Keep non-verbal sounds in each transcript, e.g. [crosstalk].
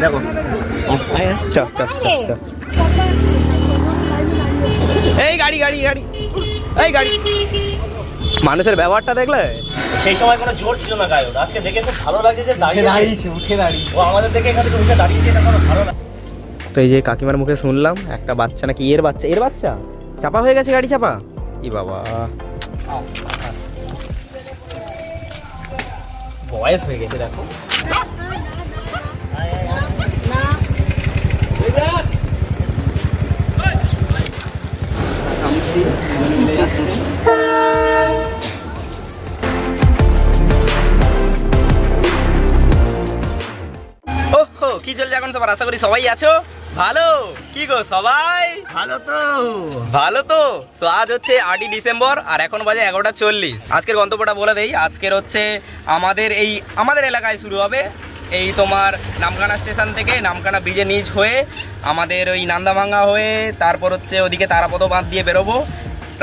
দেখো। চ চ চ চ এই গাড়ি গাড়ি গাড়ি। এই গাড়ি। মানুষের ব্যবহারটা দেখলে? সেই সময় কোনো জোর ছিল না গায়ে আজকে দেখে খুব ভালো লাগছে যে দাঁড়িয়ে দাঁড়িয়েছে উঠে দাঁড়িয়ে ও আমাদের দেখে এখান থেকে উঠে দাঁড়িয়েছে এটা কোনো ভালো লাগে তো এই যে কাকিমার মুখে শুনলাম একটা বাচ্চা নাকি এর বাচ্চা এর বাচ্চা? চাপা হয়ে গেছে গাড়ি চাপা? ই বাবা। বয়স হয়ে গেছে দেখো। কি চলছে এখন সবার? আশা করি সবাই আছো। ভালো? কি গো সবাই? ভালো তো। ভালো তো? তো আজ হচ্ছে আটই ডিসেম্বর আর এখন বাজে এগারোটা চল্লিশ। আজকের গন্তব্যটা বলে দেই। আজকের হচ্ছে আমাদের এই আমাদের এলাকায় শুরু হবে এই তোমার নামখানা স্টেশন থেকে নামখানা ব্রিজে নিচ হয়ে আমাদের ওই নান্দাভাঙ্গা হয়ে তারপর হচ্ছে ওদিকে তারাপদ বাঁধ দিয়ে বেরোবো।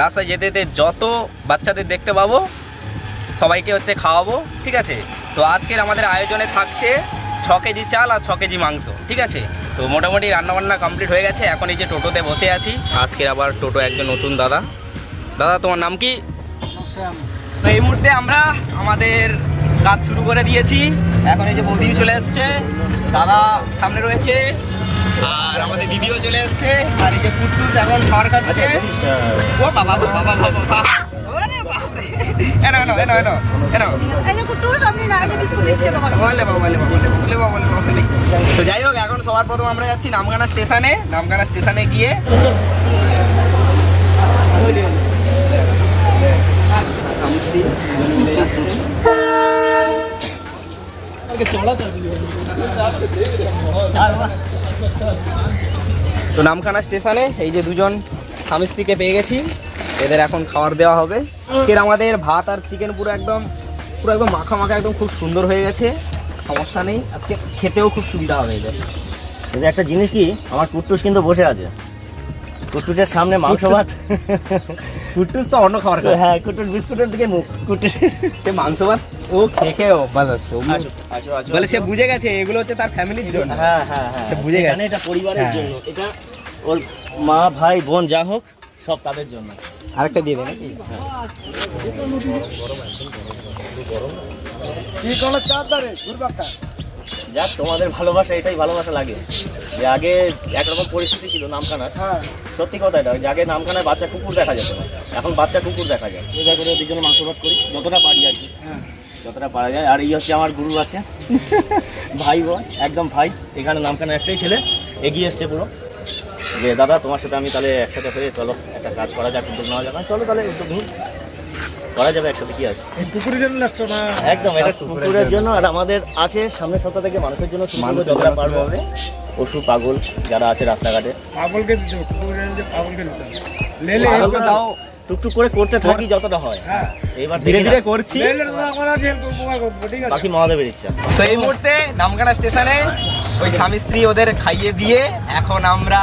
রাস্তায় যেতে যেতে যত বাচ্চাদের দেখতে পাবো সবাইকে হচ্ছে খাওয়াবো ঠিক আছে? তো আজকের আমাদের আয়োজনে থাকছে ছ কেজি চাল আর ছ কেজি মাংস ঠিক আছে? তো মোটামুটি রান্নাবান্না কমপ্লিট হয়ে গেছে এখন এই যে টোটোতে বসে আছি। আজকের আবার টোটো একজন নতুন দাদা। দাদা তোমার নাম কি? এই মুহূর্তে আমরা আমাদের কাজ শুরু করে দিয়েছি এখন এই যে বৌদিও চলে এসছে দাদা সামনে রয়েছে আর আমাদের দিদিও চলে এসছে আর এই যে কুট্টুস এখন খাবার খাচ্ছে ও বাবা বাবা বাবা বাবা ওরে বাপরে এনো এনো এনো এনো এনো এই যে কুট্টু সামনে না এই যে বিস্কুট দিচ্ছে তোমাকে বলে বাবা বাবা বলে বলে বাবা বলে বাবা বলে তো যাই হোক এখন সবার প্রথম আমরা যাচ্ছি নামখানা স্টেশনে নামখানা স্টেশনে গিয়ে তো নামখানা স্টেশনে এই যে দুজন স্বামী স্ত্রীকে পেয়ে গেছি। এদের এখন খাবার দেওয়া হবে। আজকের আমাদের ভাত আর চিকেন পুরো একদম পুরো একদম মাখা মাখা একদম খুব সুন্দর হয়ে গেছে। সমস্যা নেই। আজকে খেতেও খুব সুবিধা হবে এদের। যে একটা জিনিস কি? আমার কুট্টুস কিন্তু বসে আছে। কুট্টুসের সামনে মাংস ভাত। কুট্টুস তো অন্য খাবার খায়। হ্যাঁ কুট্টুস বিস্কুটের দিকে মুখ। কুট্টুস সে মাংস ভাত? ও খেয়ে খেয়ে অভ্যাস আছে ও বলে সে বুঝে গেছে এগুলো হচ্ছে তার ফ্যামিলির জন্য। হ্যাঁ হ্যাঁ হ্যাঁ সে বুঝে গেছে। এটা পরিবারের হ্যাঁ। জন্য। এটা ওর মা ভাই বোন যা হোক সব তাদের জন্য। আরেকটা দিয়ে দে নাকি? যাক তোমাদের ভালোবাসা এটাই ভালোবাসা লাগে। যে আগে একরকম পরিস্থিতি ছিল নামখানার। সত্যি কথা এটা। যে আগে নামখানায় বাচ্চা কুকুর দেখা যেত না। এখন বাচ্চা কুকুর দেখা যায়। রোজা করে দুজনে মাংস ভাত করি যতটা পারি আর কি। যতটা পারা যায়। আর এই হচ্ছে আমার গুরু আছে। [laughs] ভাই বোন একদম ভাই। এখানে নামখানা একটাই ছেলে। এগিয়ে এসছে পুরো। যে দাদা তোমার সাথে আমি তাহলে একসাথে করে চলো। একটা কাজ করা যাক উদ্যোগ নেওয়া যাক। চলো তাহলে উদ্যোগ নিই। করা যাবে একসাথে কি আছে? কুকুরের জন্য লাগছো না? একদম এটা কুকুরের জন্য। আর আমাদের আছে সামনের সপ্তাহ থেকে মানুষের জন্য করব যতটা পারব পশু পাগল যারা আছে রাস্তাঘাটে। পাগলকে হবে, পাগলকে লেলে পাগলকে দাও। টুকটুক করে করতে থাকি যতটা হয়। হ্যাঁ। এবার ধীরে ধীরে করছি। বাকি মহাদেবের ইচ্ছা। তো এই মুহূর্তে নামখানা স্টেশনে ওই স্বামী স্ত্রী ওদের খাইয়ে দিয়ে এখন আমরা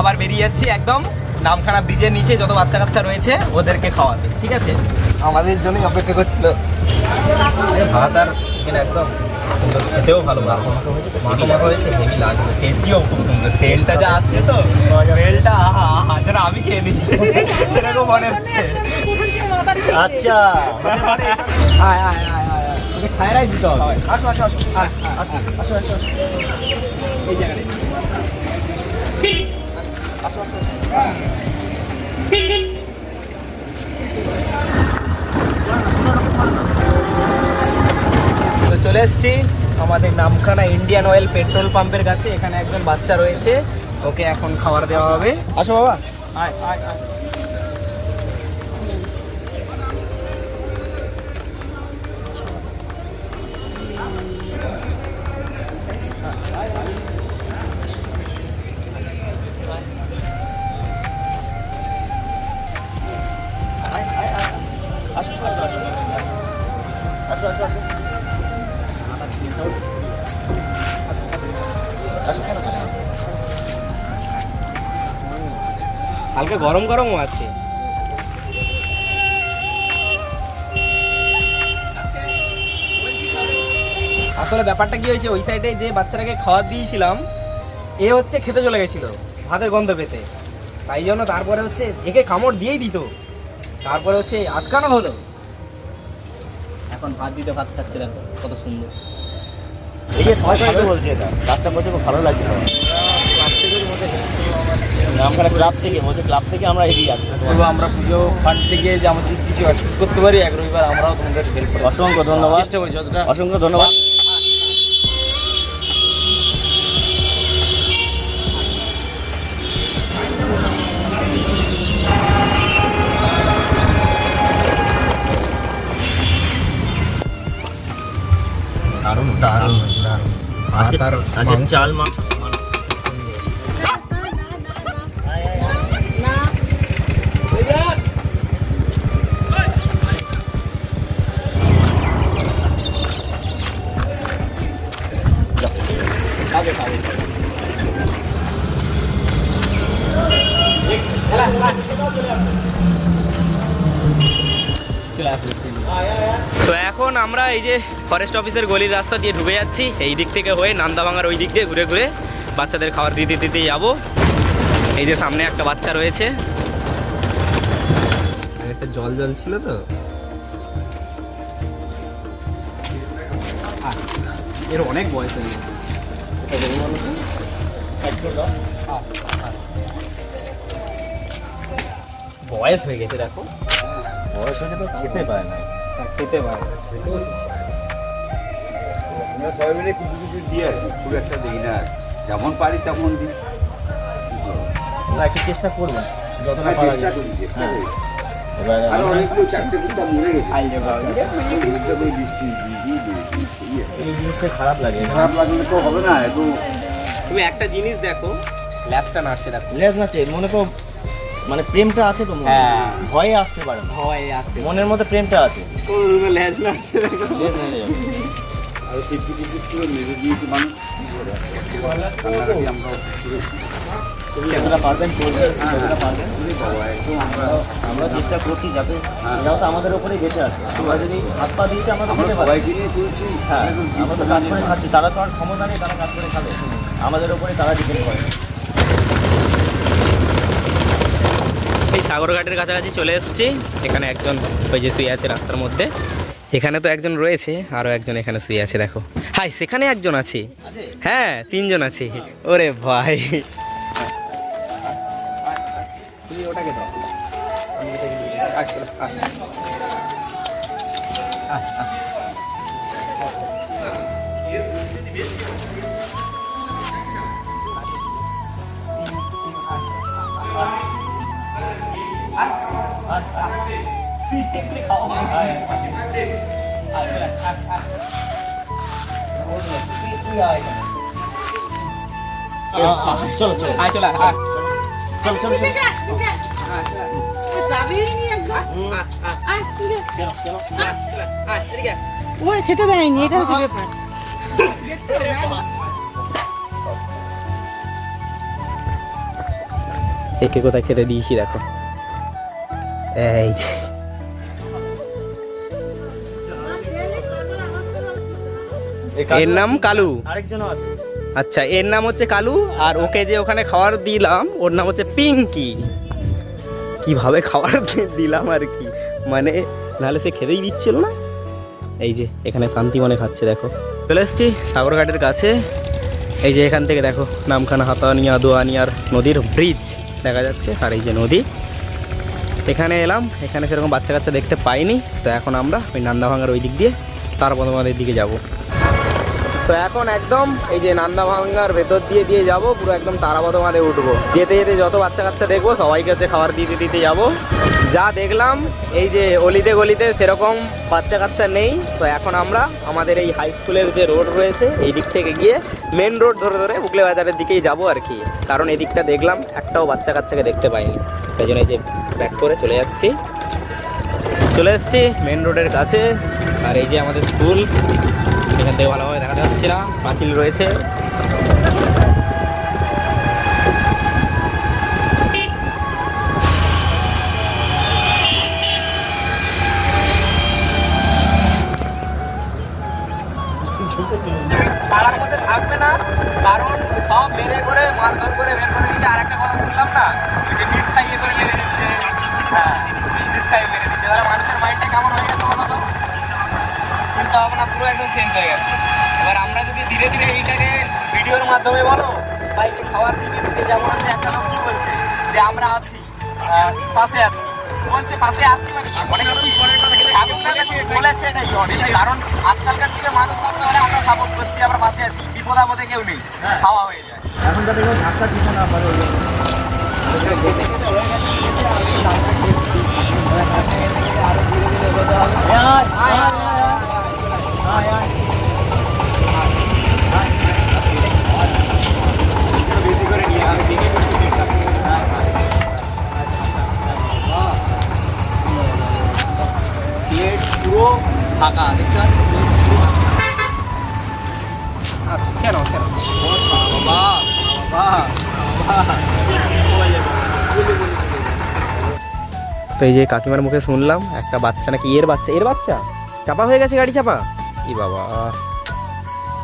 আবার বেরিয়ে যাচ্ছি একদম নামখানা ব্রিজের নিচে যত বাচ্চা কাচ্চা রয়েছে ওদেরকে খাওয়াতে ঠিক আছে? আমাদের জন্যই অপেক্ষা করছিল। ভাত আর চিকেন একদম খেতেও ভালো মাখো মাখো হয়েছে মাখো মাখো হয়েছে হেভি লাগবে। টেস্টিও খুব সুন্দর। সেলটা যা আসছে তো সেলটা আহা যেন আমি খেয়ে নিচ্ছি এরকম মনে হচ্ছে। আচ্ছা। আয় আয় আয় আয় তোকে ছায়রাই দিতে হবে। আসো আসো আসো। আসো আসো আসো। এই জায়গাটায়। আসো আসো আসো তো চলে এসছি আমাদের নামখানা ইন্ডিয়ান অয়েল পেট্রোল পাম্পের কাছে। এখানে একজন বাচ্চা রয়েছে ওকে এখন খাবার দেওয়া হবে। আসো বাবা। আয় আয় আয়। হালকা গরম গরমও আছে। আসলে ব্যাপারটা কি হয়েছে ওই সাইডে যে বাচ্চাটাকে খাওয়া দিয়েছিলাম এ হচ্ছে খেতে চলে গেছিল ভাতের গন্ধ পেতে। তাই জন্য তারপরে হচ্ছে একে কামড় দিয়েই দিত। তারপরে হচ্ছে আটকানো হলো। এখন ভাত দিতে ভাত খাচ্ছে দেখো কত সুন্দর। এই যে সবাই সবাই বলছে এটা। কাজটা করছে খুব ভালো লাগছে নামখানা ক্লাব থেকে বলছে ক্লাব থেকে আমরা এগিয়ে যাচ্ছি। বলব আমরা পুজো ফান্ড থেকে যে আমাদের কিছু অ্যাক্সেস করতে পারি এক রবিবার আমরাও তোমাদের হেল্প করব অসংখ্য ধন্যবাদ। চেষ্টা করি যতটা অসংখ্য ধন্যবাদ। দারুণ দারুণ আজকে আজকে চাল মাংস যে ফরেস্ট অফিসের গলির রাস্তা দিয়ে ঢুকে যাচ্ছি। এই দিক থেকে হয়ে নান্দাভাঙার ওই দিক দিয়ে ঘুরে ঘুরে বাচ্চাদের খাবার দিতে দিতে যাব। এই যে সামনে একটা বাচ্চা রয়েছে। একটা জল জল ছিল তো এর অনেক বয়স হয়ে গেছে। বয়স হয়ে গেছে দেখো। বয়স হয়েছে তো খেতে পায় না। খেতে পারে আমরা সবাই মিলে কিছু কিছু দিয়ে আছি খুব একটা দিই না যেমন পারি তেমন দিই। আমরা একটু চেষ্টা করব যতটা আমরা চেষ্টা করি চেষ্টা করি। আর আমরা অনেকগুলো চারটে কুত্তা মরে গেছে। এই হিসাবে ডিসপ্লে দিয়ে দিই দিই, এই আর কি। এই জিনিসটা খারাপ লাগে। খারাপ লাগলে তো হবে না একটু তুমি একটা জিনিস দেখো ল্যাচটা দেখো। লেজ না মনে করো মানে প্রেমটা আছে তো মনে। হ্যাঁ। ভয়ে আসতে পারে না। হয় আসতে মনের মধ্যে প্রেমটা আছে। ল্যাচ। আর ফিফটি ফিফটি ছিল মেরে দিয়েছে মানুষ। কান্নাকাটি আমরা করেছি। যতটা পারবেন যতটা পারবেন। বাবা, একদম আমরা আমরা চেষ্টা করছি যাতে হ্যাঁ। এরাও তো আমাদের উপরেই বেঁচে আছে। আমরা যদি হাত পা দিয়েছি আমরা তো আমরা সবাইকে নিয়ে চলছি। হ্যাঁ আমরা তো কাজ করে খাচ্ছি। তারা তো আর ক্ষমতা নেই তারা কাজ করে খাবে। আমাদের উপরে তারা ডিপেন্ড করে। এই সাগরঘাটের কাছাকাছি চলে এসেছি। এখানে একজন ওই যে শুয়ে আছে রাস্তার মধ্যে। এখানে তো একজন রয়েছে, আরও একজন এখানে শুয়ে আছে, দেখো। হাই, সেখানে একজন আছে। হ্যাঁ তিনজন আছে। ওরে ভাই। ওটাকে দাও। খেতে দেয়নি এটা হচ্ছে ব্যাপার একে কোথায় খেতে দিয়েছি দেখো। এই এর নাম কালু। আরেকজনও আছে। আচ্ছা এর নাম হচ্ছে কালু আর ওকে যে ওখানে খাবার দিলাম ওর নাম হচ্ছে পিঙ্কি। কীভাবে খাবার দিলাম আর কি? মানে নাহলে সে খেতেই দিচ্ছিল না? এই যে এখানে শান্তি মনে খাচ্ছে দেখো। চলে এসেছি সাগরঘাটের কাছে। এই যে এখান থেকে দেখো নামখানা হাতানিয়া দোয়ানিয়ার নদীর ব্রিজ দেখা যাচ্ছে। আর এই যে নদী। এখানে এলাম এখানে সেরকম বাচ্চা কাচ্চা দেখতে পাইনি। তো এখন আমরা ওই নান্দাভাঙার ওই দিক দিয়ে তারপদমাদের দিকে যাব। তো এখন একদম এই যে নান্দা ভাঙ্গার ভেতর দিয়ে দিয়ে যাব, পুরো একদম তারাপদ মাদে উঠবো। যেতে যেতে যত বাচ্চা কাচ্চা দেখব, সবাইকে হচ্ছে খাবার দিতে দিতে যাব। যা দেখলাম, এই যে অলিতে গলিতে সেরকম বাচ্চা কাচ্চা নেই। তো এখন আমরা আমাদের এই হাই স্কুলের যে রোড রয়েছে, এই দিক থেকে গিয়ে মেন রোড ধরে ধরে বুকলে বাজারের দিকেই যাব আর কি। কারণ এই দিকটা দেখলাম, একটাও বাচ্চা কাচ্চাকে দেখতে পাইনি। তাই জন্য এই যে ব্যাক করে চলে যাচ্ছি। চলে এসেছি মেন রোডের কাছে। আর এই যে আমাদের স্কুল এখান থেকে ভালোভাবে দেখা যাচ্ছে না, পাঁচিল রয়েছে। পাড়ার মধ্যে থাকবে না, কারণ সব মেরে করে মারধর করে বের করে দিচ্ছে আর একটা কথা শুনলাম না, যে বিষ খাইয়ে করে মেরে দিচ্ছে। হ্যাঁ বিষ খাইয়ে মেরে দিচ্ছে। তাহলে মানুষের মাইন্ডটা কেমন হয়ে গেছে বলো তো? চিন্তা ভাবনা পুরো একদম চেঞ্জ হয়ে গেছে। এবার আমরা যদি ধীরে ধীরে এইটাকে ভিডিওর মাধ্যমে বলো বা এই যে খাওয়ার দিকে দিকে যেমন আছে একটা লোক কি বলছে? যে আমরা আছি পাশে আছি। বলছে পাশে আছি মানে অনেক লোক কথা কিন্তু আপনার কাছে বলেছে এটাই অনেক কারণ আজকালকার দিকে মানুষ থাকতে হলে আমরা সাপোর্ট করছি আমরা পাশে আছি বিপদ আপদে কেউ নেই। খাওয়া হয়ে যায়। এখন যাতে কেউ ধাক্কা দিতে না পারে তো এই যে কাকিমার মুখে শুনলাম, একটা বাচ্চা নাকি এর বাচ্চা এর বাচ্চা? চাপা হয়ে গেছে গাড়ি চাপা? ই বাবা,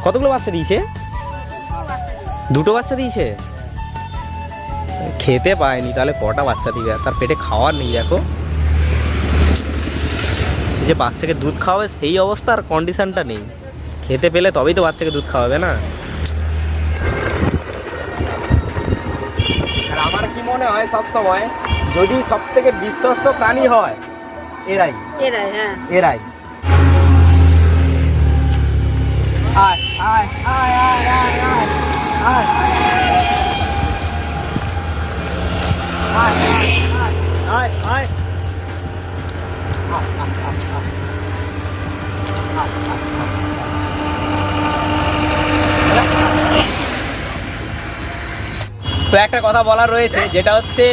কতগুলো বাচ্চা দিয়েছে? দুটো বাচ্চা দিয়েছে? খেতে পায়নি, তাহলে কটা বাচ্চা দিবে? তার পেটে খাওয়ার নেই, দেখো। যে বাচ্চাকে দুধ খাওয়াবে, সেই অবস্থা আর কন্ডিশনটা নেই। খেতে পেলে তবেই তো বাচ্চাকে দুধ খাওয়াবে, না? আর আমার কি মনে হয় সব সময় যদি সব থেকে বিশ্বস্ত প্রাণী হয় এরাই। এরাই হ্যাঁ। এরাই। আয় আয় আয় আয়। আয় আয় আয় আয় আয়। তো একটা কথা বলার রয়েছে যেটা হচ্ছে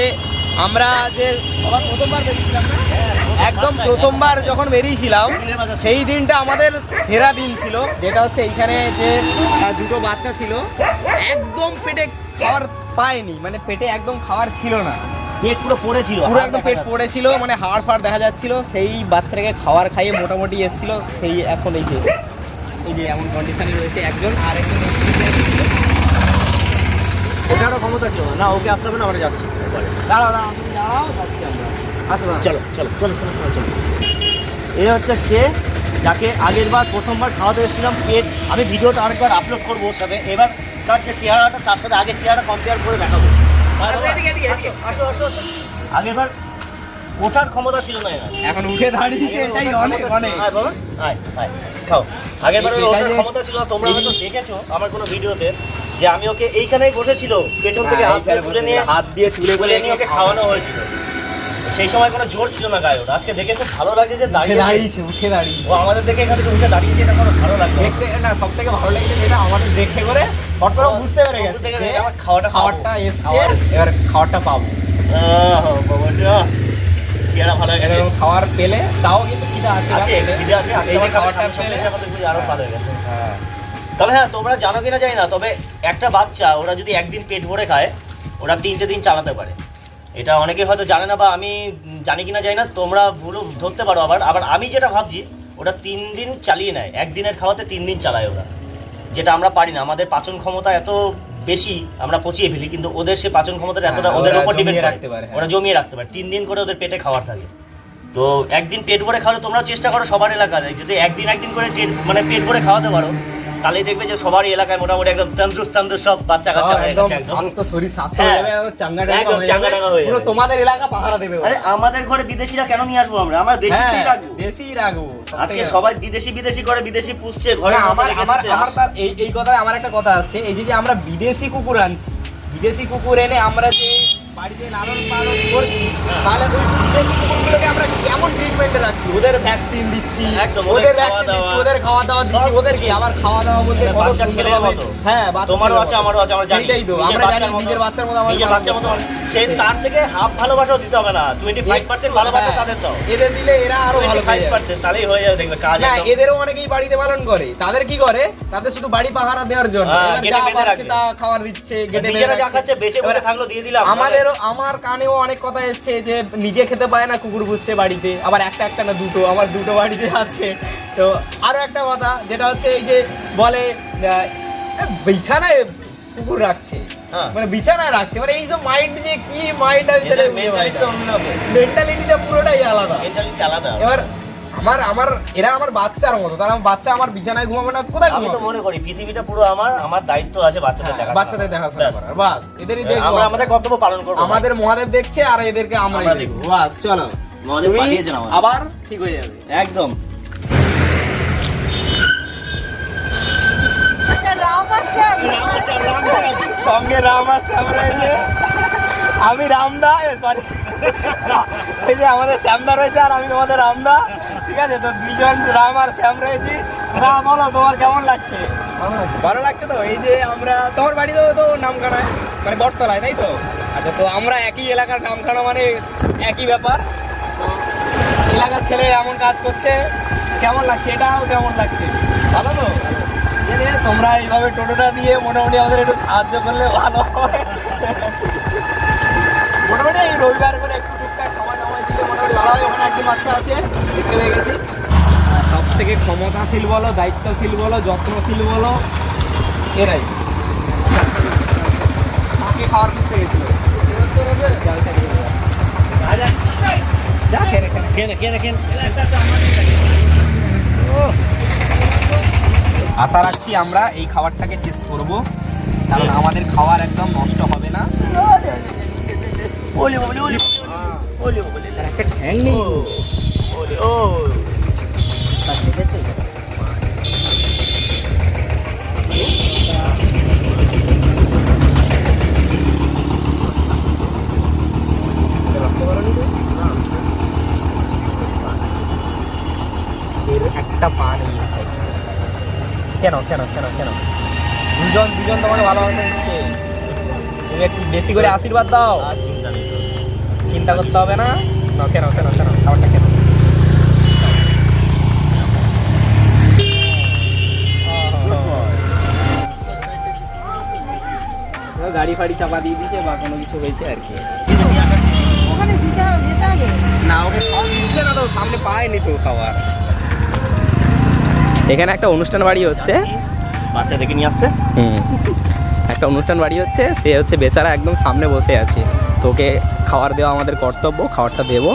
আমরা যে একদম প্রথমবার যখন বেরিয়েছিলাম সেই দিনটা আমাদের সেরা দিন ছিল যেটা হচ্ছে এইখানে যে দুটো বাচ্চা ছিল একদম পেটে খাওয়ার পায়নি মানে পেটে একদম খাওয়ার ছিল না। পেট পুরো পড়েছিল পুরো একদম পেট পড়েছিল মানে হাড় ফাড় দেখা যাচ্ছিল সেই বাচ্চাটাকে খাওয়ার খাইয়ে মোটামুটি এসেছিল সেই এখন এই যে এই যে এমন কন্ডিশনে রয়েছে একজন আর একজন ওটারও ক্ষমতা ছিল। না ওকে আসতে হবে না আমরা যাচ্ছি। দাঁড়াও দাঁড়াও দাঁড়াও যাচ্ছি আমরা। আসো চলো চলো চলো চলো চলো চলো। এই হচ্ছে সে যাকে আগের বার প্রথমবার খাওয়াতে এসেছিলাম পেট। আমি ভিডিওটা আরেকবার আপলোড করব ওর সাথে। এবার তার যে চেহারাটা তার সাথে আগের চেহারা কম্পেয়ার করে দেখাবো। আসো। আসো আসো আসো ওঠার ক্ষমতা ছিল না এখন উঠে দাঁড়িয়েছে এটাই অনেক অনেক। আয় বাবা, আয়, আয়, খাও। আগের বারে ওঠার ক্ষমতা ছিল না, তোমরা হয়তো দেখেছ আমার কোনো ভিডিওতে। যে আমি ওকে এইখানেই বসেছিল পেছন থেকে হ্যাঁ, হাত ধরে তুলে নিয়ে হাত দিয়ে তুলে তুলে নিয়ে ওকে খাওয়ানো হয়েছিল। সেই সময় কোনো জোর ছিল না গায়ে। আজকে দেখে খুব ভালো লাগছে যে দাঁড়িয়ে দাঁড়িয়েছে উঠে দাঁড়িয়ে ও আমাদের দেখে এখান থেকে উঠে দাঁড়িয়েছে এটা কোনো ভালো লাগল দেখতে না সব থেকে ভালো লেগেছে যেটা আমাদের দেখে করে হট করে বুঝতে পেরে গেছে যে আমার খাওয়াটা। খাবারটা এসছে খাওয়ার এবার খাবারটা পাবো। বাবাটা চেহারা ভালো হয়ে গেছে। খাবার পেলে তাও কিন্তু খিদা আছে আছে। খিদে আছে আজকে খাবারটা পেলে। আমাদের আরও ভালো হয়ে গেছে। তবে হ্যাঁ তোমরা জানো কিনা জানি না তবে একটা বাচ্চা ওরা যদি একদিন পেট ভরে খায় ওরা তিনটে দিন চালাতে পারে। এটা অনেকে হয়তো জানে না বা আমি জানি কিনা জানি না তোমরা ভুলও ধরতে পারো আবার। আবার আমি যেটা ভাবছি ওটা তিন দিন চালিয়ে নেয় একদিনের খাওয়াতে তিন দিন চালায় ওরা। যেটা আমরা পারি না আমাদের পাচন ক্ষমতা এত বেশি আমরা পচিয়ে ফেলি কিন্তু ওদের সে পাচন ক্ষমতাটা এতটা হ্যাঁ, ওদের উপর ডিপেন্ড রাখতে পারে, হ্যাঁ। ওরা জমিয়ে রাখতে পারে তিন দিন করে ওদের পেটে খাবার থাকে। তো একদিন পেট ভরে খাওয়ালে তোমরা চেষ্টা করো সবার এলাকায় যদি একদিন একদিন করে মানে পেট ভরে খাওয়াতে পারো তাহলেই দেখবে যে সবারই এলাকায় মোটামুটি একদম তন্দুরস্ত তন্দুর সব বাচ্চা কাচ্চা হয়ে গেছে একদম। স্বাস্থ্য শরীর স্বাস্থ্য হ্যাঁ। যাবে চাঙ্গা একদম হয়ে চাঙ্গা। হয়ে পুরো তোমাদের এলাকা পাহারা দেবে আরে আমাদের ঘরে বিদেশিরা কেন নিয়ে আসব আমরা? আমরা দেশিকেই হ্যাঁ, রাখব। দেশি রাখব আজকে সবাই বিদেশি বিদেশি করে বিদেশি পুষছে ঘরে আমার আমার আমার তার এই এই কথায় আমার একটা কথা আছে এই যে আমরা বিদেশি কুকুর আনছি বিদেশি কুকুর এনে আমরা যে বাড়িতে লালন পালন করছি তাহলে ওই কুকুরগুলোকে আমরা কেমন ট্রিটমেন্টে রাখছি? ওদের ভ্যাকসিন দিচ্ছি ওদের ভ্যাকসিন দিচ্ছি ওদের খাওয়া দাওয়া দিচ্ছি ওদের কি আবার খাওয়া দাওয়া বলতে বাচ্চা ছেলের মতো। হ্যাঁ তোমারও আছে আমারও আছে আমরা জানি। তো আমরা জানি নিজের বাচ্চার মতো আমার বাচ্চার মতো। সে তার থেকে হাফ ভালোবাসাও দিতে হবে না। টোয়েন্টি ফাইভ পার্সেন্ট ভালোবাসা হ্যাঁ, তাদের দাও এদের দিলে এরা আরও ভালো ফাইভ হয়ে যাবে। পার্সেন্ট তাহলেই হয়ে যাবে দেখবে কাজ না এদেরও অনেকেই বাড়িতে পালন করে। তাদের কি করে? তাদের শুধু বাড়ি পাহারা দেওয়ার জন্য। হ্যাঁ, এবার গেটে বেঁধে পাচ্ছে তা খাবার দিচ্ছে গেটে বেঁধে রাখছে। বেঁচে বসে থাকল দিয়ে দিলাম। আমাদেরও আমার কানেও অনেক কথা এসছে যে নিজে খেতে পায় না কুকুর বুঝছে বাড়িতে। আবার একটা একটা না দুটো আমার দুটো বাড়িতে আছে। তো আরও একটা কথা যেটা হচ্ছে এই যে বলে বিছানায় কুকুর রাখছে। হ্যাঁ। মানে বিছানায় রাখছে। মানে এইসব মাইন্ড যে কি মাইন্ড আমি অন্যরকম। মেন্টালিটিটা পুরোটাই আলাদা। আলাদা। এবার আমার আমার এরা আমার বাচ্চার মতো। তারা আমার বাচ্চা আমার বিছানায় ঘুমাবে না? কোথায় আমি তো মনে করি পৃথিবীটা পুরো আমার আমার দায়িত্ব আছে বাচ্চাদের দেখা বাচ্চাদের দেখাশোনা করার বাস এদেরই দেখব আমরা আমাদের কর্তব্য পালন করব। আমাদের মহাদেব দেখছে আর এদেরকে আমরা দেখব। বাস চলো। মহাদেব পাঠিয়েছেন আমাদের। আবার ঠিক হয়ে যাবে। একদম। আচ্ছা রাম আসছে। সঙ্গে রাম শ্যাম রয়েছে আমি রামদা সরি এই যে আমাদের শ্যামদা রয়েছে আর আমি তোমাদের রামদা। ঠিক আছে, তো দুইজন রাম আর শ্যাম রয়েছি। না বলো, তোমার কেমন লাগছে? ভালো লাগছে তো? এই যে আমরা, তোমার বাড়িতেও তো নামখানায় মানে বটতলায়, তাই তো? আচ্ছা তো আমরা একই এলাকার নামখানা মানে একই ব্যাপার। এলাকার ছেলে এমন কাজ করছে। কেমন লাগছে? এটাও কেমন লাগছে? ভালো তো? তোমরা এইভাবে টোটোটা দিয়ে মোটামুটি আমাদের একটু সাহায্য করলে ভালো হয়। মোটামুটি এই রবিবার হয় ওখানে বাচ্চা আছে সব থেকে ক্ষমতাশীল বলো দায়িত্বশীল বলো যত্নশীল বলো এরাই খাওয়ার আশা রাখছি আমরা এই খাবারটাকে শেষ করব কারণ আমাদের খাবার একদম নষ্ট হবে না ঠ্যাং নেই ওলি ও এর একটা পা নেই কেন কেন কেন কেন? দুজন দুজন তোমাকে ভালোবাসা দিচ্ছে তুমি একটু বেশি করে আশীর্বাদ দাও। আর চিন্তা নেই চিন্তা করতে হবে না। না কেন কেন কেন খাবারটা কেন গাড়ি ফাড়ি চাপা দিয়ে দিয়েছে বা কোনো কিছু হয়েছে আর কি? ওখানে দিতে হবে যেতে হবে। না ওকে খাওয়া দিচ্ছে না তো সামনে পায়নি তো খাবার এখানে একটা অনুষ্ঠান বাড়ি হচ্ছে। বাচ্চাদেরকে নিয়ে আসতে? হুম। একটা অনুষ্ঠান বাড়ি হচ্ছে সে হচ্ছে বেচারা একদম সামনে বসে আছে। তোকে খাবার দেওয়া আমাদের কর্তব্য খাবারটা দেবো।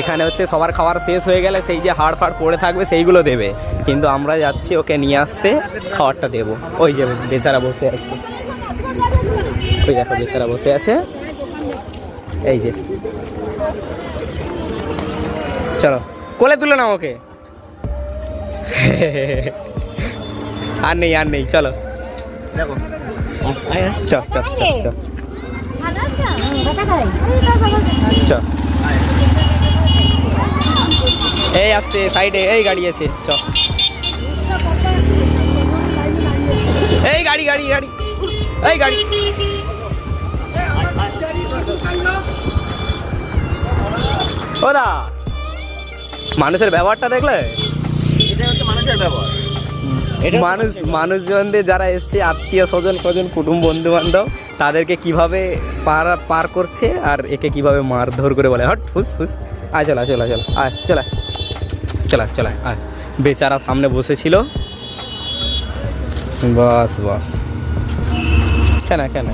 এখানে হচ্ছে সবার খাবার শেষ হয়ে গেলে সেই যে হাড় ফাড় পড়ে থাকবে সেইগুলো দেবে। কিন্তু আমরা যাচ্ছি ওকে নিয়ে আসতে খাবারটা দেবো। ওই যে বেচারা বসে আছে। ওই দেখো বেচারা বসে আছে। এই যে। চলো কোলে তুলে নাও ওকে। আর নেই আর নেই চলো। দেখো। চ চ চ চ চ। এই আসতে, সাইডে, এই গাড়ি আছে, চ। এই গাড়ি গাড়ি গাড়ি। এই গাড়ি। ও দা মানুষের ব্যবহারটা দেখলে? মানুষ, মানুষজনদের যারা এসছে, আত্মীয় স্বজন স্বজন, কুটুম বন্ধু বান্ধব তাদেরকে কীভাবে পার পার করছে আর একে কীভাবে মারধর করে বলে। হট ফুস ফুস। আয় চলা চলা চলা। আয় চলা চলা চলা আয় বেচারা সামনে বসেছিল। বাস বাস। কেন কেন?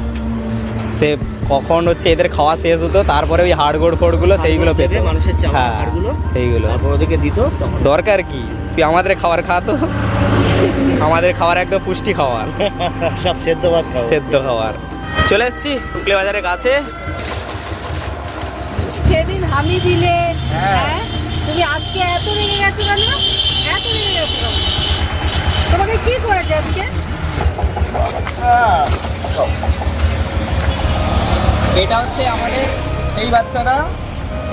সে কখন হচ্ছে এদের খাওয়া শেষ হতো তারপরে ওই হাড়গোড় ফোড়গুলো সেইগুলো পেত। মানুষের হ্যাঁ সেইগুলো। তারপর ওদেরকে দিত দরকার কি? তুই আমাদের খাবার খাতো আমাদের খাবার একদম পুষ্টি খাবার। [laughs] সব সেদ্ধ ভাত সেদ্ধ খাবার। চলে এসছি হুগলি বাজারের কাছে। সেদিন হামি দিলে হ্যাঁ। হ্যাঁ? তুমি আজকে এত রেগে গেছো কেন? এত রেগে গেছো কেন? তোমাকে কি করেছে আজকে? এটা হচ্ছে আমাদের সেই বাচ্চাটা।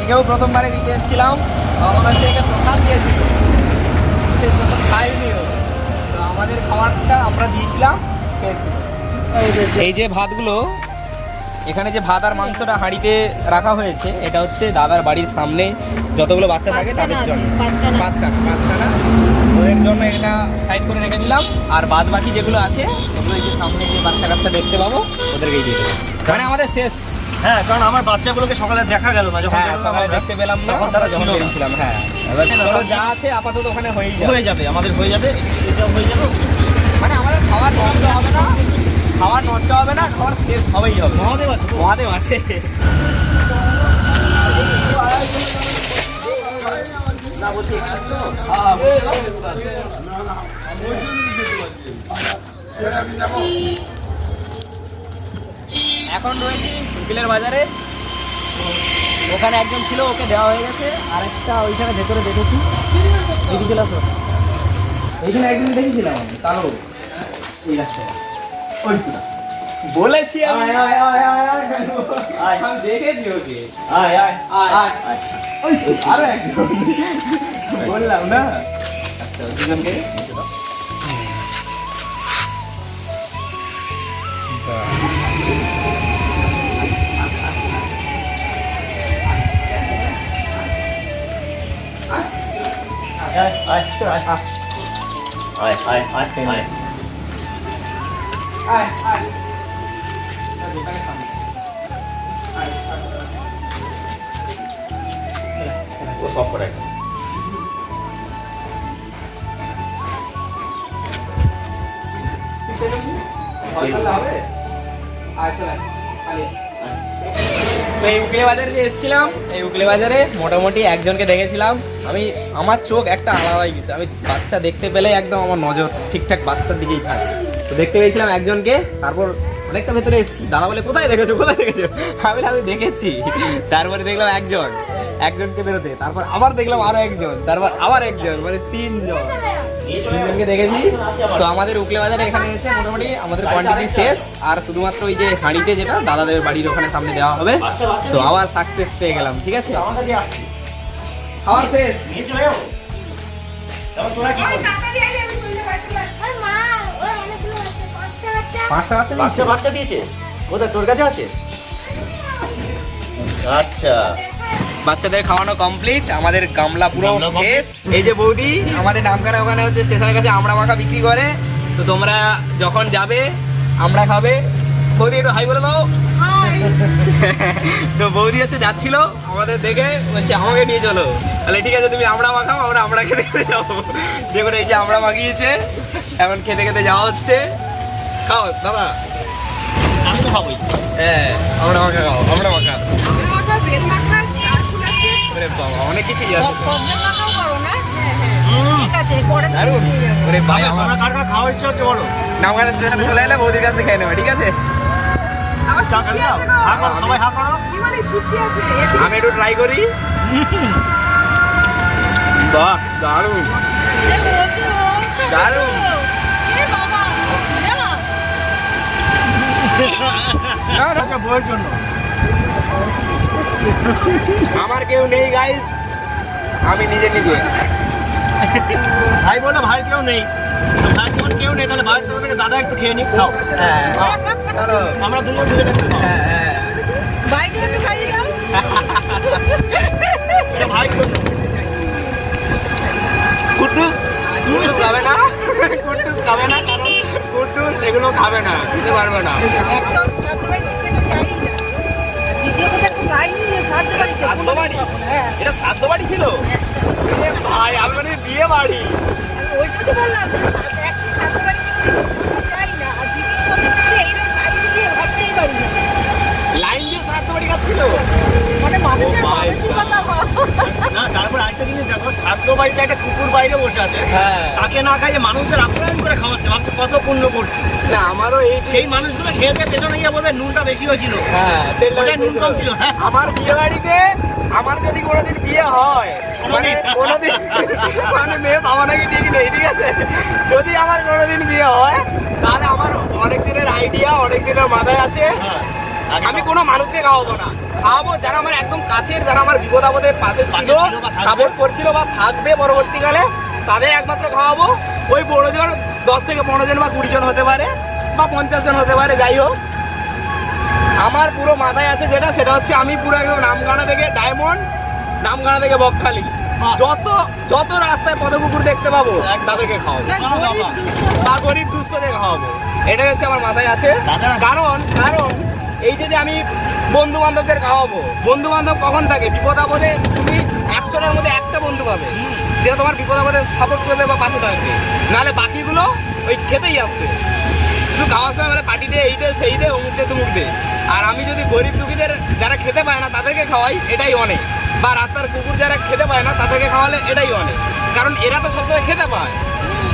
একেও প্রথমবারে দিতে এসেছিলাম। আমার হচ্ছে একে প্রসাদ দিয়েছিল সে প্রসাদ। তো আমাদের খাবারটা আমরা দিয়েছিলাম খেয়েছিল এই যে ভাতগুলো এখানে যে ভাত আর মাংসটা হাঁড়িতে রাখা হয়েছে এটা হচ্ছে দাদার বাড়ির সামনে যতগুলো বাচ্চা থাকে তাদের জন্য। পাঁচখানা। পাঁচখানা ওদের জন্য এটা সাইড করে রেখে দিলাম। আর বাদ বাকি যেগুলো আছে ওগুলো এই যে সামনে যে বাচ্চা কাচ্চা দেখতে পাবো ওদেরকেই দিয়ে দেবো। মানে আমাদের শেষ। হ্যাঁ কারণ আমার বাচ্চাগুলোকে সকালে দেখা গেল না যখন হ্যাঁ সকালে দেখতে পেলাম না তখন তারা যখন ছিল না। হ্যাঁ। এবার চলো যা আছে আপাতত ওখানে হয়েই যাবে। হয়ে যাবে আমাদের হয়ে যাবে এটাও হয়ে যাবে। মানে আমাদের খাবার নষ্ট হবে না। খাবার নষ্ট হবে না খাবার শেষ হবেই হবে। মহাদেব আছে মহাদেব আছে। না বলছি এখন রয়েছি উকিলের বাজারে। ওখানে একজন ছিল ওকে দেওয়া হয়ে গেছে। আর একটা ওইখানে ভেতরে দেখেছি। দিদি চলে আসো এইখানে একদিন দেখেছিলাম কালো। এই রাস্তায়। ওই তো। বলেছি আমি আয়। আমি দেখেছি ওকে আয় আয় আয়। আয় আয় ওই তো, আরও একজন বললাম না আচ্ছা দুজনকে নিচে দাও আয় আয় আয় চল আয় আয় আয় আয় আয় আয় এই উকিলে বাজারে যে এসেছিলাম, এই উকিলে বাজারে মোটামুটি একজনকে দেখেছিলাম। আমি, আমার চোখ একটা আলাদাই গেছে। আমি বাচ্চা দেখতে পেলে একদম আমার নজর ঠিকঠাক বাচ্চার দিকেই থাকে। তো দেখতে পেয়েছিলাম একজনকে, তারপর অনেকটা ভেতরে এসেছি। দাদা বলে, কোথায় দেখেছ? কোথায় দেখেছ? আমি আমি দেখেছি। তারপরে দেখলাম একজন, একজনকে বেরোতে। তারপর আবার দেখলাম আরও একজন, তারপর আবার একজন মানে তিনজন। তিনজনকে দেখেছি। তো আমাদের উকলে বাজারে এখানে এসে মোটামুটি আমাদের কোয়ান্টিটি শেষ। আর শুধুমাত্র ওই যে হাঁড়িতে যেটা, দাদাদের বাড়ির ওখানে সামনে দেওয়া হবে। তো আবার সাকসেস পেয়ে গেলাম, ঠিক আছে? খাওয়ার শেষ। পাঁচটা বাচ্চা পাঁচটা বাচ্চা দিয়েছে। কোথায়? তোর কাছে আছে? আচ্ছা। বাচ্চাদের খাওয়ানো কমপ্লিট আমাদের গামলা পুরো শেষ। এই যে বৌদি আমাদের নামখানা ওখানে হচ্ছে স্টেশনের কাছে আমড়া মাখা বিক্রি করে। তো তোমরা যখন যাবে আমরা খাবে। বৌদি একটু হাই বলে দাও। তো বৌদি হচ্ছে যাচ্ছিল আমাদের দেখে বলছে আমাকে নিয়ে চলো। তাহলে ঠিক আছে তুমি আমরা মাখাও আমরা আমরা খেতে খেতে যাব। দেখুন এই যে আমরা মাখিয়েছে এখন খেতে খেতে যাওয়া হচ্ছে। খাও দাদা। আমি তো খাবোই হ্যাঁ আমরা মাখা খাও আমরা মাখা। অনেক কিছুই আছে। চলে এলে বৌদির কাছে খেয়ে নেবে ঠিক আছে? মানে আছে? আমি একটু ট্রাই করি। বাহ দারুণ। দারুণ। না না। বইয়ের জন্য আমার কেউ নেই গাইস আমি নিজে নিজে। ভাই বলে ভাই কেউ নেই। ভাই যখন কেউ নেই তাহলে ভাই তোমাদেরকে দাদা একটু খেয়ে নি খাও। হ্যাঁ। আমরা দুজন দুজন একটু খাও। হ্যাঁ হ্যাঁ। বাইকে একটু খাইয়ে দাও। এটা ভাই কেউ নেই। কুটুস কুটুস খাবে না? কুটুস খাবে না? কারণ এগুলো খাবে না খেতে পারবে না। একদম সাধ্য বাড়িতে খেতে চাই না। দ্বিতীয় কথা দিয়ে সাধ্য বাড়িতে সাধ্য বাড়ি? হ্যাঁ। এটা শ্রাদ্ধ বাড়ি ছিল? ভাই আমি মানে বিয়ে বাড়ি। আমি ওই জন্য বললাম একটা বাড়িতে চাই না আর দ্বিতীয় কথা হচ্ছে এইরকম লাইন দিয়ে ভাবতেই পারি না। লাইন দিয়ে শ্রাদ্ধ বাড়ি খাচ্ছিল? মানে মানুষের মানসিকতা তারপর আরেকটা জিনিস দেখো বাড়িতে একটা কুকুর বাইরে বসে আছে। হ্যাঁ। তাকে না খাইয়ে মানুষদের আপ্যায়ন করে খাওয়াচ্ছে। ভাবছে কত পুণ্য করছে। না আমারও এই সেই মানুষগুলো খেয়ে পেছনে গিয়ে বলবে নুনটা বেশি হয়েছিল। হ্যাঁ নুন কম ছিল, হ্যাঁ। আমার বিয়ে বাড়িতে আমার যদি কোনোদিন বিয়ে হয় মানে কোনোদিন। মানে মেয়ে পাওয়া নাকি ঠিক নেই ঠিক আছে? যদি আমার কোনোদিন বিয়ে হয় তাহলে আমার অনেক দিনের আইডিয়া অনেক দিনের মাথায় আছে। আমি কোনো মানুষকে খাওয়াবো না। খাওয়াবো যারা আমার একদম কাছের যারা আমার বিপদ আপদে পাশে ছিল। সাপোর্ট করছিল বা থাকবে পরবর্তীকালে তাদের একমাত্র খাওয়াবো ওই বড় জন দশ থেকে পনেরো জন বা কুড়ি জন হতে পারে বা পঞ্চাশ জন হতে পারে যাই হোক। আমার পুরো মাথায় আছে যেটা সেটা হচ্ছে আমি পুরো একদম নামগানা থেকে ডায়মন্ড নামগানা থেকে বকখালি। যত যত রাস্তায় পদকুকুর দেখতে পাবো তাদেরকে খাওয়াবো। না, গরিব দুস্থ বা গরিব দুস্থদের খাওয়াবো। এটাই হচ্ছে আমার মাথায় আছে। কারণ কারণ এই যে আমি বন্ধু বান্ধবদের খাওয়াবো বন্ধু বান্ধব কখন থাকে? বিপদ আপদে তুমি একশোটার মধ্যে একটা বন্ধু পাবে। যেটা তোমার বিপদ আপদে সাপোর্ট করবে বা পাশে থাকবে। নাহলে বাকিগুলো ওই খেতেই আসবে। শুধু খাওয়ার সময় মানে পাটি দে, এই দে, সেই দে, অমুক দে, তুমুক দে। আর আমি যদি গরিব দুঃখীদের যারা খেতে পায় না, তাদেরকে খাওয়াই, এটাই অনেক। বা রাস্তার কুকুর যারা খেতে পায় না, তাদেরকে খাওয়ালে এটাই অনেক। কারণ এরা তো সবসময় খেতে পায়।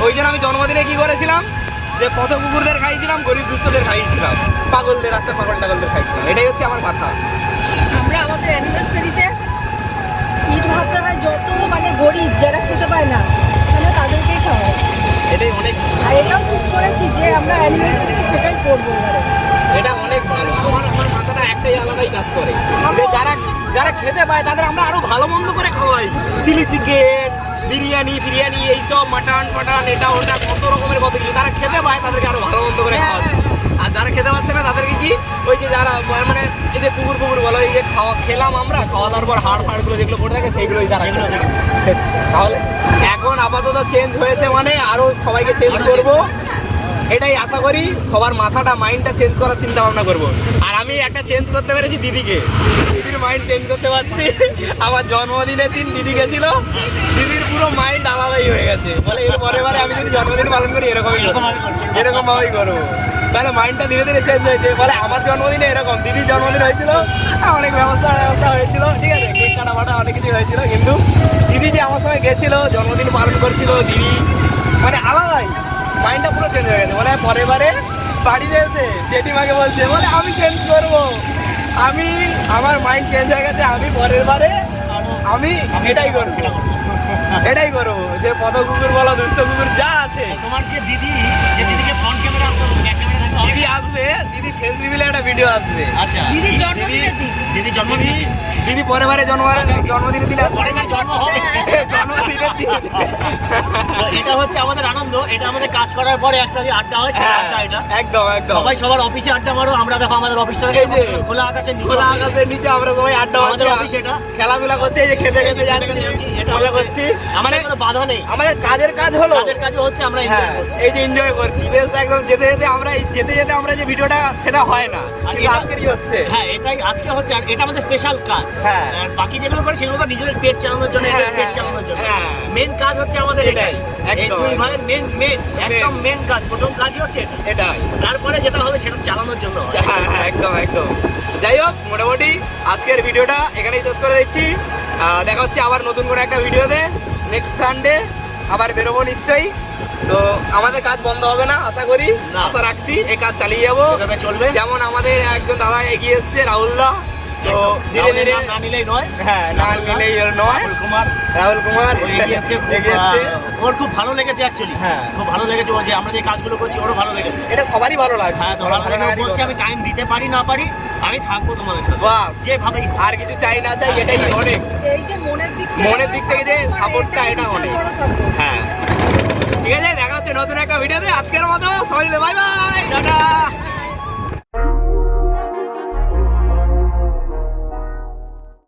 ওই জন্য আমি জন্মদিনে কি করেছিলাম? যে পথ কুকুরদের খাইয়েছিলাম গরিব দুস্থদের খাইয়েছিলাম পাগলদের রাস্তার পাগল টাগলদের খাইয়েছিলাম এটাই হচ্ছে আমার কথা। আমরা আমাদের অ্যানিভার্সারিতে ইট ভাবতে হয় যত মানে গরিব যারা খেতে পায় না আমরা তাদেরকেই খাওয়াই এটাই অনেক আর এটাও ঠিক করেছি যে আমরা অ্যানিভার্সারিতে সেটাই করব এটা অনেক ভালো। আমার আমার মাথাটা একটাই আলাদাই কাজ করে। যারা যারা খেতে পায় তাদের আমরা আরও ভালো মন্দ করে খাওয়াই। চিলি চিকেন বিরিয়ানি ফিরিয়ানি এইসব মাটন ফাটান এটা ওটা কত রকমের কত কিছু। তারা খেতে পায় তাদেরকে আরও ভালো মন্দ করে খাওয়াচ্ছি। আর যারা খেতে পারছে না তাদেরকে কি ওই যে যারা মানে এই যে কুকুর কুকুর বলো এই যে খাওয়া খেলাম আমরা খাওয়া দাওয়ার পর হাড় ফাড়গুলো যেগুলো পড়ে থাকে সেইগুলোই তারা তাহলে এখন আপাতত চেঞ্জ হয়েছে মানে আরও সবাইকে চেঞ্জ করব। এটাই আশা করি সবার মাথাটা মাইন্ডটা চেঞ্জ করার চিন্তা ভাবনা করব। আর আমি একটা চেঞ্জ করতে পেরেছি দিদিকে। দিদির মাইন্ড চেঞ্জ করতে পারছি। আমার জন্মদিনের দিন দিদি গেছিল। দিদির পুরো মাইন্ড আলাদাই হয়ে গেছে। বলে এর পরে বারে আমি যদি জন্মদিন পালন করি, এরকমই এরকম ভাবেই করব। তাহলে মাইন্ডটা ধীরে ধীরে চেঞ্জ হয়েছে। বলে আমার জন্মদিনে এরকম, দিদির জন্মদিন হয়েছিল, অনেক ব্যবস্থা ব্যবস্থা হয়েছিল। ঠিক আছে কেক কাটা অনেক কিছু হয়েছিল, কিন্তু দিদি যে আমার সঙ্গে গেছিল, জন্মদিন পালন করছিল, দিদি মানে আলাদাই। মাইন্ডটা পুরো চেঞ্জ হয়ে গেছে। বলে পরের বারে বাড়িতে এসে জেঠিমাকে বলছে, বলে আমি চেঞ্জ করব। আমি, আমার মাইন্ড চেঞ্জ হয়ে গেছে, আমি পরের বারে আমি এটাই করব। এটাই করব যে পদ কুকুর বলো দুস্থ কুকুর যা আছে। তোমার যে দিদি সে দিদিকে ফ্রন্ট ক্যামেরা দিদি আসবে দিদি ফেস রিভিলে একটা ভিডিও আসবে। আচ্ছা। দিদি দিদি জন্মদিন দিদি পরের বারে জন্মবারে জন্মদিনের দিন আসবে। পরের জন্ম হবে। জন্মদিনের দিন। এটা হচ্ছে আমাদের আনন্দ এটা আমাদের কাজ করার পরে একটা যে আড্ডা হয় সেই হ্যাঁ, আড্ডা এটা। একদম একদম। সবাই সবার অফিসে আড্ডা মারো আমরা দেখো আমাদের অফিসটা এই যে, খোলা আকাশের নিচে। খোলা আকাশের নিচে আমরা সবাই আড্ডা আমাদের অফিস এটা। খেলাধুলা করছে এই যে খেতে খেতে যাচ্ছি। মজা করছি। আমাদের কোনো বাধা নেই। আমাদের কাজের কাজ হলো। কাজের কাজও হচ্ছে আমরা enjoy হ্যাঁ করছি। এই যে এনজয় করছি। বেশ একদম যেতে যেতে আমরা যেতে যেতে আমরা যে ভিডিওটা সেটা হয় না। আজকেরই হচ্ছে। হ্যাঁ এটাই আজকে হচ্ছে আর এটা আমাদের স্পেশাল কাজ। হ্যাঁ। বাকি যেগুলো করে সেগুলো তো নিজেদের পেট চালানোর জন্য হ্যাঁ, পেট হ্যাঁ, চালানোর জন্য। হ্যাঁ। মেন কাজ হচ্ছে আমাদের এটাই, মেন মেন একদম। মেন কাজ প্রথম কাজই হচ্ছে এটাই। তারপরে যেটা হবে সেটা চালানোর জন্য। হ্যাঁ হ্যাঁ একদম একদম। যাই হোক মোটামুটি আজকের ভিডিওটা এখানেই শেষ করে দিচ্ছি। দেখা হচ্ছে আবার নতুন করে একটা ভিডিওতে। নেক্সট সানডে আবার বেরোবো নিশ্চয়ই। তো আমাদের কাজ বন্ধ হবে না আশা করি। আশা রাখছি এ কাজ চালিয়ে যাব। চলবে। যেমন আমাদের একজন দাদা এগিয়ে এসছে রাহুলদা তো ধীরে ধীরে না নিলেই নয়। হ্যাঁ না নিলেই নয়। রাহুল কুমার। রাহুল কুমার ওর খুব ভালো লেগেছে অ্যাকচুয়ালি হ্যাঁ। খুব ভালো লেগেছে ও যে আমরা যে কাজগুলো করছি ওরও ভালো লেগেছে। এটা সবারই ভালো লাগে। হ্যাঁ আমি টাইম দিতে পারি না পারি আমি থাকব তোমাদের সাথে। বাস যেভাবেই হোক। আর কিছু চাই না চাই এটাই অনেক। এই যে মনের দিক থেকে মনের দিক থেকে যে support support করে, টা এটাই এটা অনেক। হ্যাঁ। ঠিক আছে দেখা হচ্ছে নতুন একটা ভিডিওতে আজকের মতো সবাই বাই বাই টাটা।